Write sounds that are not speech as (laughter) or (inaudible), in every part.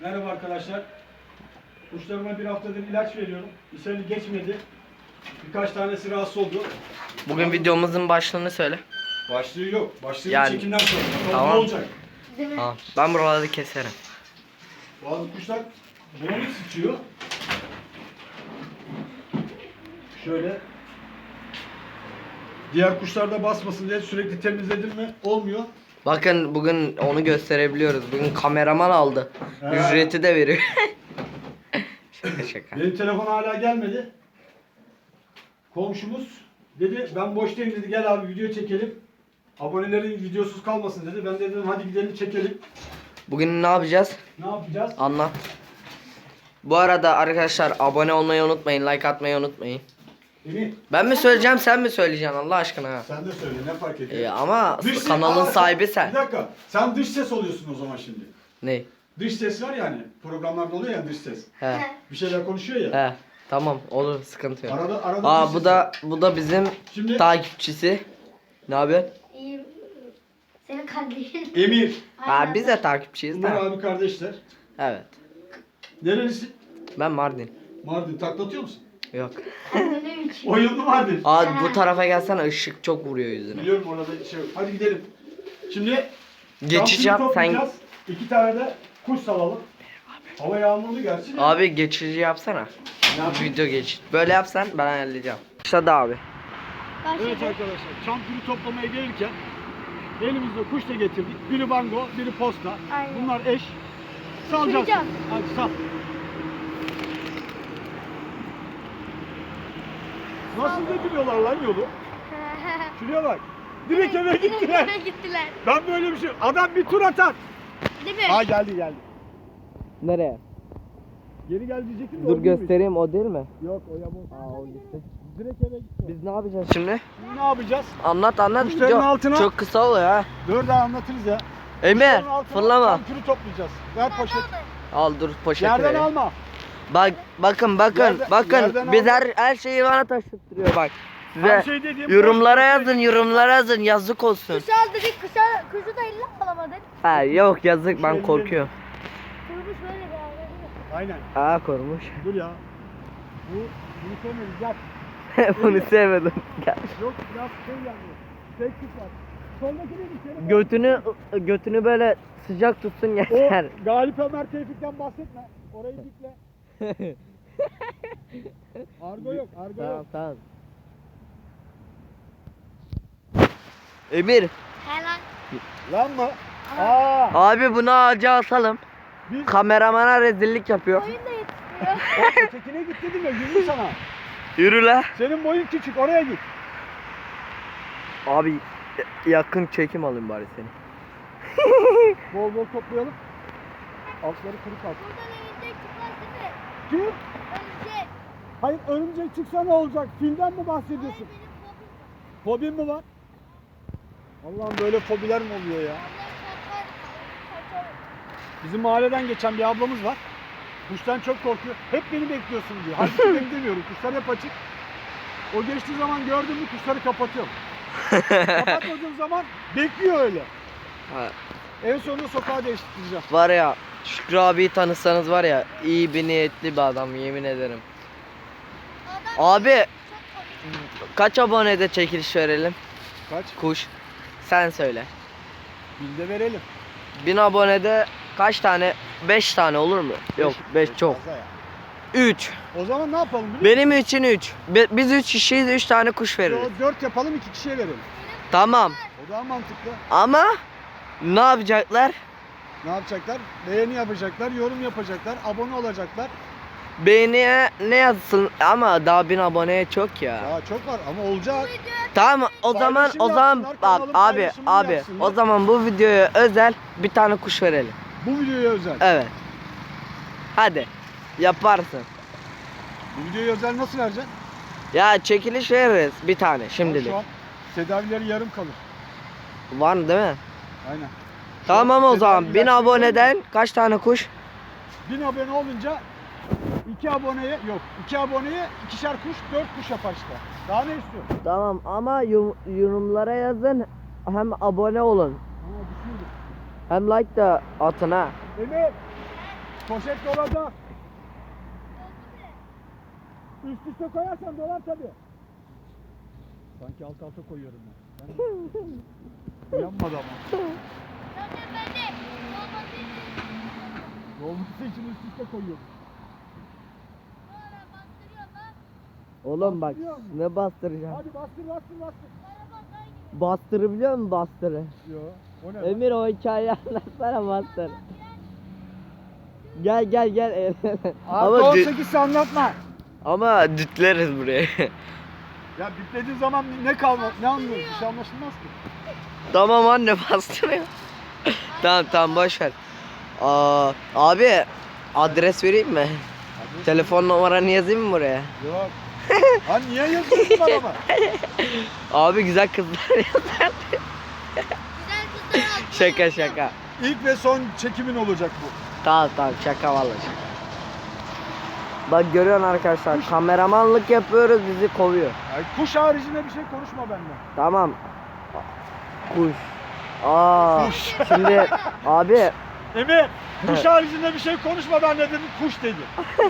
Merhaba arkadaşlar. Kuşlarıma bir haftadır ilaç veriyorum. İshali geçmedi. Birkaç tanesi rahatsız oldu. Bugün videomuzun başlığını söyle. Başlığı yok. Başlığı Yani- çekimden sonra. Bakalım Tamam. ne olacak? Tamam. Ben buraları keserim. Bazı kuşlar bulanık sıçıyor. Şöyle. Diğer kuşlar da basmasın diye sürekli temizledim mi olmuyor. Bakın bugün onu gösterebiliyoruz. Bugün kameraman aldı. Ha. Ücreti de veriyor. (laughs) şaka şaka. Benim telefon hala gelmedi. Komşumuz dedi ben boştayım dedi gel abi video çekelim. Abonelerin videosuz kalmasın dedi. Ben de dedim hadi gidelim çekelim. Bugün ne yapacağız? Ne yapacağız? Anlat. Bu arada arkadaşlar abone olmayı unutmayın. Like atmayı unutmayın. Emin Ben mi söyleyeceğim sen mi söyleyeceksin Allah aşkına? sen de söyle ne fark ediyor? Ee, ama Dış ses- kanalın Aa, sahibi Bir sen. dakika. Sen dış ses oluyorsun o zaman şimdi. Ne? Dış ses var yani. Programlarda oluyor ya dış ses. He. Bir şeyler konuşuyor ya. He. Tamam olur sıkıntı yok. Arada arada dış Aa ses bu da bu da bizim Şimdi takipçisi. Ne yapıyorsun? İyiyim. Senin kardeşin. Emir. Ha biz de takipçiyiz Bunlar da. abi kardeşler. Evet. Nerelisin? Ben Mardin. Mardin taklatıyor musun? Yok. Oyunlu Mardin. Aa bu tarafa gelsene ışık çok vuruyor yüzüne. Biliyorum orada şey yok. Hadi gidelim. Şimdi Geçiş yap sen. İki tane de kuş salalım. Hava yağmurlu gerçi de. Abi geçici yapsana. Ne yapayım? Video geç. Böyle yapsan ben ayarlayacağım. Başladı abi. Evet arkadaşlar, çampürü toplamaya gelirken elimizde kuş da getirdik. Biri bango, biri posta. Aynen. Bunlar eş. Salacağız. Uçuracağız. Hadi sal. Nasıl götürüyorlar lan yolu? (laughs) Şuraya bak. Direkt eve gittiler. Eve gittiler. Ben böyle bir şey... Adam bir tur atar. Değil mi? Ha geldi geldi. Nereye? Geri gel diyecektim de Dur o göstereyim o değil mi? Yok o yabon. Aa o gitti. Direkt eve gitti. Biz ne yapacağız şimdi? Ne yapacağız? Anlat anlat. Kuşların Video altına- Çok kısa oluyor ha. Dur daha anlatırız ya. Emir altına fırlama. Çampürü toplayacağız. Ver poşet. Al dur poşet Yerden vereyim. alma. Bak bakın bakın Yerden- bakın yerden biz her, her şeyi bana taşıttırıyor bak. Size Her şey dediğim yorumlara yazın yorumlara yazın yazık olsun. Kuş al dedik kuşa, kuşu da illa alamadın. Ha yok yazık ben korkuyorum. Kurmuş böyle bir. Aynen. Aa korumuş. Dur ya. Bu bunu sevmedim. Gel. (laughs) Bunu sevmedim. Gel. Yok biraz şey yanıyor. Tek kuş var. Soldaki de bir kere. Götünü götünü böyle sıcak tutsun O yeter. Galip Ömer Tevfik'ten bahsetme. Orayı dikle. Argo yok. Argo tamam yok. tamam. Emir Helal. Lan mı? Aa. abi bunu ağaca asalım. Biz Kameramana rezillik yapıyor. Oyun da yetişmiyor. (laughs) o ötekine git dedim ya yürü sana. Yürü la. Senin boyun küçük oraya git. Abi yakın çekim alayım bari seni. Bol bol toplayalım. Altları kuru kalsın. Buradan örümcek çıkmaz değil mi? Kim? Örümcek. Hayır örümcek çıksa ne olacak? Filden mi Hayır bahsediyorsun? benim fobim var. Fobin mi var? Allah'ım böyle fobiler mi oluyor ya? Bizim mahalleden geçen bir ablamız var. Kuştan çok korkuyor. Hep beni bekliyorsun diyor. Halbuki (laughs) beklemiyorum. Kuşlar hep açık. O geçtiği zaman gördüm mü kuşları kapatıyorum. (laughs) Kapatmadığım zaman bekliyor öyle. Ha, En sonunda sokağa değiştireceğim. var ya Şükrü abiyi tanısanız var ya iyi bir niyetli bir adam yemin ederim. Abi kaç abonede çekiliş verelim? Kaç? Kuş. Sen söyle. Bilde verelim. 1000 abonede kaç tane? 5 tane olur mu? Yok 5 çok. fazla ya. 3. O zaman ne yapalım biliyor Benim için 3. Biz 3 kişiyiz 3 tane kuş veririz. musun? 4 yapalım 2 kişiye verelim. Tamam. O daha mantıklı. Ama ne yapacaklar? Ne yapacaklar? Beğeni yapacaklar, yorum yapacaklar, abone olacaklar. Beğeniye ne yazsın ama daha 1000 aboneye çok ya. Ya çok var ama olacak. Tamam o zaman o zaman yapsınlar, bak kanalın abi paylaşımını abi yapsınlar. o zaman bu videoya özel bir tane kuş verelim. Bu videoya özel. Evet. Hadi. Yaparsın. Bu videoya özel nasıl vereceksin? Ya çekiliş veririz bir tane şimdilik. Şu an tedavileri yarım kalır. Var değil mi? Aynen. Tamam o zaman tedavi 1000 ilaçları aboneden kaç tane kuş? 1000 abone olunca 2 aboneye yok 2 aboneye ikişer kuş 4 kuş yapar işte. Daha ne istiyorsun? Tamam ama yorumlara yazın hem abone olun Ha düşündüm. hem like da atın ha. Emir Poşet dolacak. Üst üste koyarsan dolar tabii. Sanki alt alta koyuyorum ben. ben (laughs) Uyanmadı ama. Dolması için üst üste koyuyorum. Oğlum bak Bastırıyor musun? ne bastıracağım? Hadi bastır bastır bastır. Bastırabiliyor musun bastırı? Yo. O ne? lan? Emir o hikayeyi anlatsana bastır. Gel gel gel. (laughs) Artı ama, dü- 18 ise anlatma. ama dütleriz buraya. (laughs) Ya biplediğin zaman ne kalmaz? Ne anlıyoruz? Bir şey anlaşılmaz ki. tamam anne bastırıyor. (laughs) tamam tamam boş ver. Aa, abi adres vereyim mi? Telefon numaranı yazayım mı buraya? Yok. Ha niye yazıyorsun bana? (laughs) Abi güzel kızlar (laughs) yazar. Güzel kızlar altına şaka şaka. İlk ve son çekimin olacak bu. Tamam tamam şaka vallahi. Bak görüyorsun arkadaşlar kameramanlık yapıyoruz bizi kovuyor. Yani kuş haricinde bir şey konuşma benden. Tamam. Kuş. Aa. Kuş. Şimdi abi Emir, kuş haricinde bir şey konuşma ben dedim kuş dedi.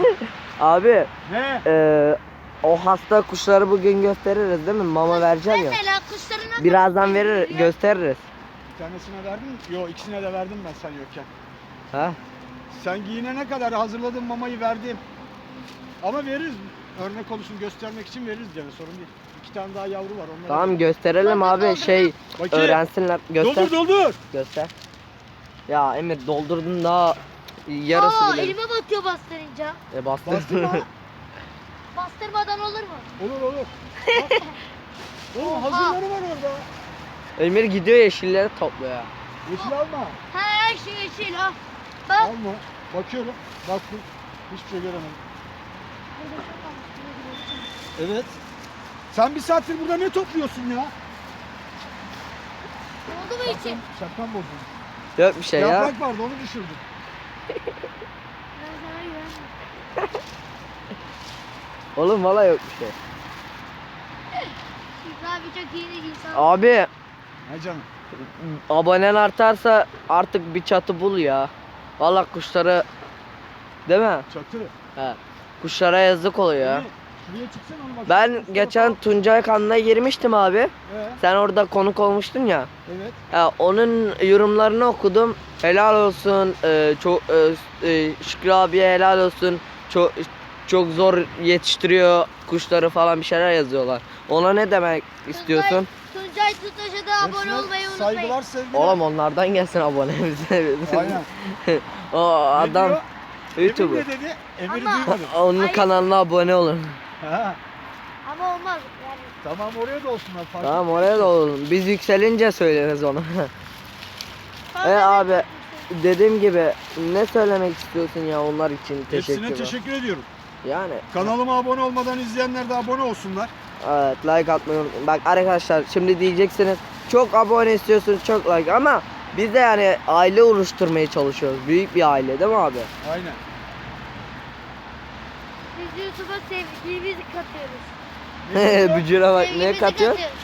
(laughs) abi Ne? eee, o hasta kuşları bugün gösteririz değil mi? Mama vereceğim ya. Mesela kuşları nasıl Birazdan verir gösteririz. Bir tanesine verdin mi? Yok ikisine de verdim ben sen yokken. Ha? Sen giyinene kadar hazırladığım mamayı verdim. Ama veririz. Örnek olsun göstermek için veririz gene sorun değil. İki tane daha yavru var onları. Tamam gösterelim abi şey Bakayım. öğrensinler. Göster. Doldur doldur. Göster. Ya Emir doldurdun daha yarısı Aa, bile. elime batıyor bastırınca. E bastır. Bastırma. (laughs) Bastırmadan olur mu? olur olur. (laughs) Oğlum Oha. hazırları var orada. Emir gidiyor yeşilleri topluyor ya. Yeşil alma. Ha her şey yeşil ha. Bak. Alma. Bakıyorum. Baktım. Hiçbir şey göremedim. Evet. Sen bir saattir burada ne topluyorsun ya? Oldu mu için? Şapkan bozdun. Yok bir şey ya. Yaprak vardı onu düşürdüm. Ben sana güvenmiyorum. Oğlum valla yok bir şey. Abi çok iyi insan. Abi Ne canım? abonen artarsa artık bir çatı bul ya. Valla kuşları değil mi? Çatırı. He. Kuşlara yazık oluyor ya. Emir. Ben geçen. Tuncay kanalına girmiştim abi. Ee, Sen orada konuk olmuştun ya. evet. Ya onun yorumlarını okudum. Helal olsun. Ee, çok e, e, Şükrü abiye helal olsun. Çok çok zor yetiştiriyor kuşları falan bir şeyler yazıyorlar. Ona ne demek istiyorsun? Tuncay Tutaş'a da abone Hepsine olmayı unutmayın. Saygılar sevgiler. Oğlum onlardan gelsin abone bize. Aynen. (laughs) o adam? YouTuber. Emir ne dedi? Emir'i Ama- duymadım. Onun Hayır. kanalına abone olun. Ha, Ama olmaz yani. tamam oraya da olsunlar. Fark Tamam etmez. oraya da olun. Biz yükselince söyleriz onu. (laughs) Sonra E da- abi dediğim gibi ne söylemek istiyorsun ya onlar için teşekkür Hepsine teşekkür ediyorum. Yani Kanalıma abone olmadan izleyenler de abone olsunlar. evet like atmayı unutmayın. Bak arkadaşlar şimdi diyeceksiniz çok abone istiyorsunuz çok like ama biz de yani aile oluşturmaya çalışıyoruz. Büyük bir aile değil mi abi? Aynen. Biz YouTube'a sevgimizi katıyoruz. (laughs) Bücüre bak ne Sevgimizi katıyor? katıyoruz.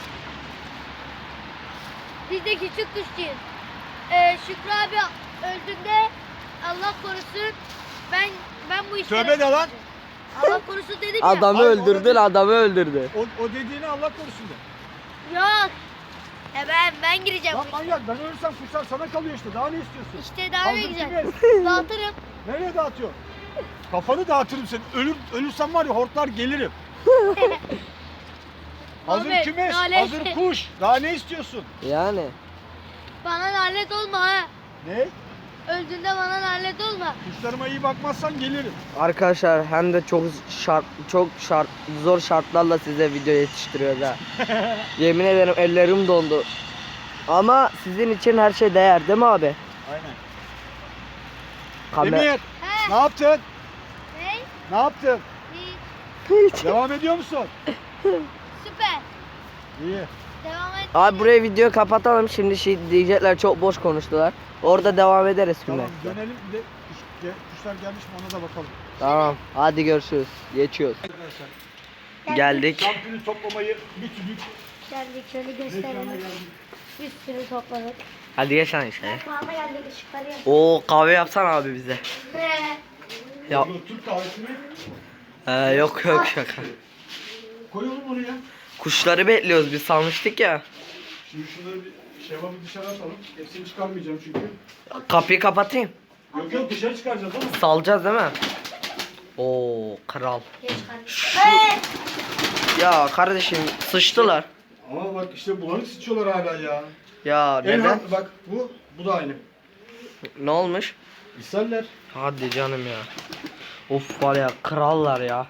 Biz de küçük kuşçuyuz. Ee, Şükrü abi öldüğünde Allah korusun ben ben bu işlere Tövbe de lan. Allah korusun dedim ya. Adamı Hayır, öldürdün onu- adamı öldürdü. O, o dediğini Allah korusun de. Yok. E ben ben gireceğim. Lan bu işe. manyak ben ölürsem kuşlar sana kalıyor işte. Daha ne istiyorsun? İşte daha güzel. kimiz? Dağıtırım. Nereye dağıtıyor? Kafanı dağıtırım seni. Ölür, ölürsem var ya hortlar gelirim. (laughs) Hazır Ahmet, kümes, lanet. hazır kuş. Daha ne istiyorsun? Yani Bana lanet olma ha. Ne? Öldüğünde bana lanet olma. Kuşlarıma iyi bakmazsan gelirim. arkadaşlar hem de çok şart çok şart zor şartlarla size video yetiştiriyoruz ha. (laughs) Yemin ederim ellerim dondu. Ama sizin için her şey değer değil mi abi? Aynen. Kamer- Emir. Ne yaptın? Ne? Ne yaptın? İyi. Devam ediyor musun? Süper. İyi. Devam et. Abi buraya video kapatalım. Şimdi şey diyecekler çok boş konuştular. Orada devam ederiz Tamam filme. dönelim bir de kuş- ge- kuşlar gelmiş mi ona da bakalım. Tamam. Hadi görüşürüz. Geçiyoruz. Arkadaşlar Geldik. kampını toplamayı bitirdik. Geldik şöyle gösterelim. Bir sürü topladık. Hadi geç lan ışıkları yak. Oo kahve yapsana abi bize. Ya Bu Türk kahvesi mi? Ee, yok yok şaka. Koy oğlum onu ya. Kuşları bekliyoruz biz salmıştık ya. Şimdi şunları bir şeva bir dışarı atalım. Hepsini çıkarmayacağım çünkü. Kapıyı kapatayım. Yok yok dışarı çıkaracağız oğlum. Salacağız değil mi? Oo kral. Geç kardeşim. Ya kardeşim sıçtılar. Ama bak işte bulanık sıçıyorlar hala ya. Ya En neden? ha- bak bu bu da aynı. Ne olmuş? İshaller. Hadi canım ya. Of var ya krallar ya.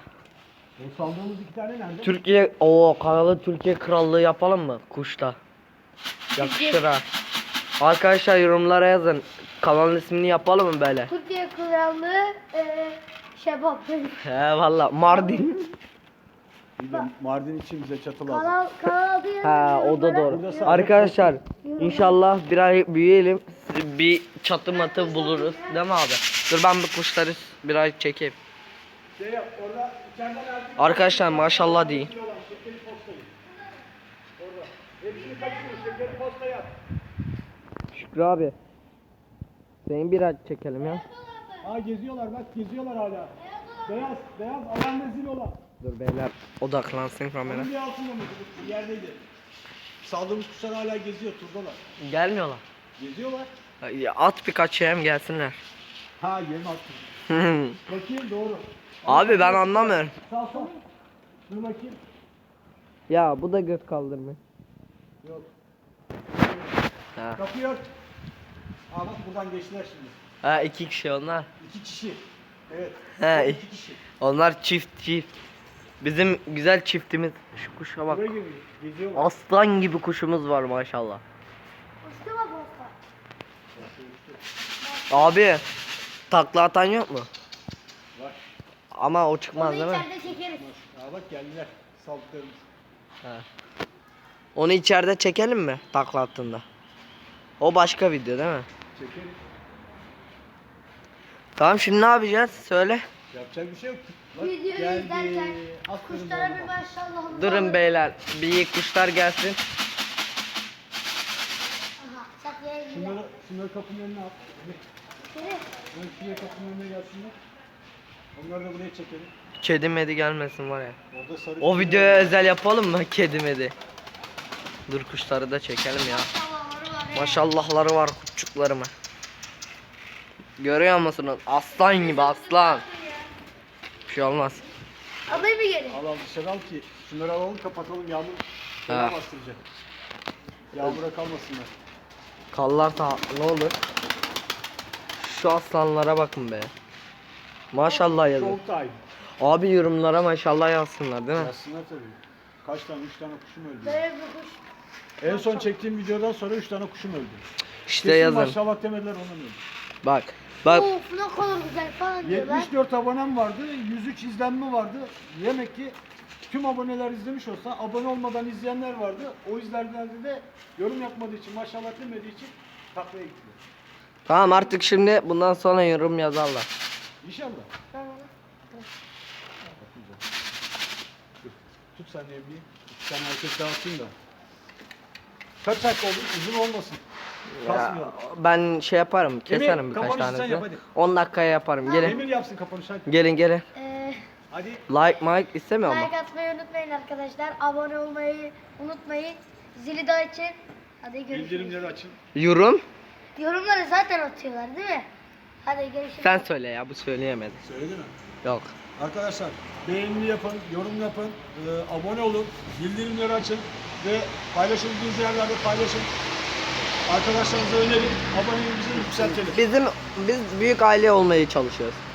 Bu saldığımız iki tane nerede? Türkiye o kanalı Türkiye krallığı yapalım mı kuşta? Yakışır ha. Arkadaşlar yorumlara yazın. Kanalın ismini yapalım mı böyle? Türkiye Krallığı e, şebap. He valla Mardin. Bir de Mardin için bize çatı lazım. Kanal kanal adı yazın Ha o da doğru. Burada sadece Arkadaşlar inşallah bir ay büyüyelim. Bir çatı matı buluruz. Değil mi abi? Dur ben bu kuşları bir ay çekeyim. Şey yap orada içeriden erkek Arkadaşlar maşallah deyin. olan şekeri postayı. Orada. Hepsini kaçırıyor şekeri posta yap. Şükrü abi. Seni bir ay çekelim ya. Aa geziyorlar bak geziyorlar hala. Beyaz beyaz ayağında zil olan. Dur beyler odaklansın kamera. Onun bir altında mıydı? Bir yerdeydi. Saldığımız kuşlar hala geziyor turdalar. Gelmiyorlar. Geziyorlar. Ya At birkaç yem gelsinler. Ha yem attım. (laughs) Bakayım doğru. abi ben anlamıyorum. Sağ sağ. Dur bakayım. Ya bu da göt kaldırmıyor. Yok. Ha. Kapıyı ört. Aa bak buradan geçtiler şimdi. ha iki kişi onlar. İki kişi. Evet. He. İki kişi. Onlar çift çift. Bizim güzel çiftimiz. Şu kuşa bak. Buraya geliyor. Geziyorlar. Aslan gibi kuşumuz var maşallah. Uçtu mu posta? Abi takla atan yok mu? Var. Ama o çıkmaz Onu değil mi? içeride çekeriz. Aa bak geldiler. Saldıklarımız. Onu içeride çekelim mi takla attığında? O başka video değil mi? Çekeriz. Tamam şimdi ne yapacağız? Söyle. Yapacak bir şey yok. Bak Videoyu geldi. izlerken Aferin Kuşlara bana. bir maşallah. Durun beyler. Bir kuşlar gelsin. Aha çatıya. Şunları, şunları kapının önüne at. İçeri. Ben şuraya kapının önüne gelsinler. Onları da buraya çekelim. Kedi medi gelmesin var ya. Orada sarı O videoya özel yapalım mı kedi medi? Dur kuşları da çekelim ya. Maşallahları var. he. Maşallahları var. Görüyor musunuz? Aslan gibi aslan. Bir şey olmaz. Alayım mı geri? Al al dışarı al ki şunları alalım kapatalım yağmur fena bastıracak. Yağmura kalmasınlar. Kallar da ne olur. Şu aslanlara bakın be. Maşallah yazın. Da aynı. Abi yorumlara maşallah yazsınlar değil mi? Yazsınlar tabii. Kaç tane? Üç tane kuşum öldü. Böyle bir kuş. En son çektiğim videodan sonra üç tane kuşum öldü. İşte Kesin yazın. maşallah demediler onun öldü. Bak. Bak. Of ne kadar güzel falan diyorlar. 74 abonem vardı, 103 izlenme vardı. Demek ki tüm aboneler izlemiş olsa abone olmadan izleyenler vardı. O izlerden de yorum yapmadığı için, maşallah demediği için taklaya gitti. Tamam artık şimdi bundan sonra yorum yazarlar. İnşallah. Tamam. Dur, Tut sen de bir. İki tane erkek daha atayım da. Kaç dakika oldu? Uzun olmasın. Ya, Kasmayalım. ben şey yaparım, keserim birkaç kapanışı sen tanesini. yap hadi. 10 dakikaya yaparım. Gelin. Emir yapsın kapanış hadi. Gelin gelin. Ee, Hadi. Like Mike istemiyor mu? like atmayı unutmayın arkadaşlar. Abone olmayı unutmayın. Zili de açın. Hadi görüşürüz. Bildirimleri açın. Yorum? Yorumları zaten atıyorlar değil mi? Hadi görüşürüz. Sen söyle ya bu söyleyemedi. Söyledi mi? Yok. Arkadaşlar beğeni yapın, yorum yapın, e, abone olun, bildirimleri açın ve paylaşıldığınız yerlerde paylaşın. Arkadaşlarınıza önerin, aboneliğimizi yükseltelim. Bizim biz büyük aile olmaya çalışıyoruz.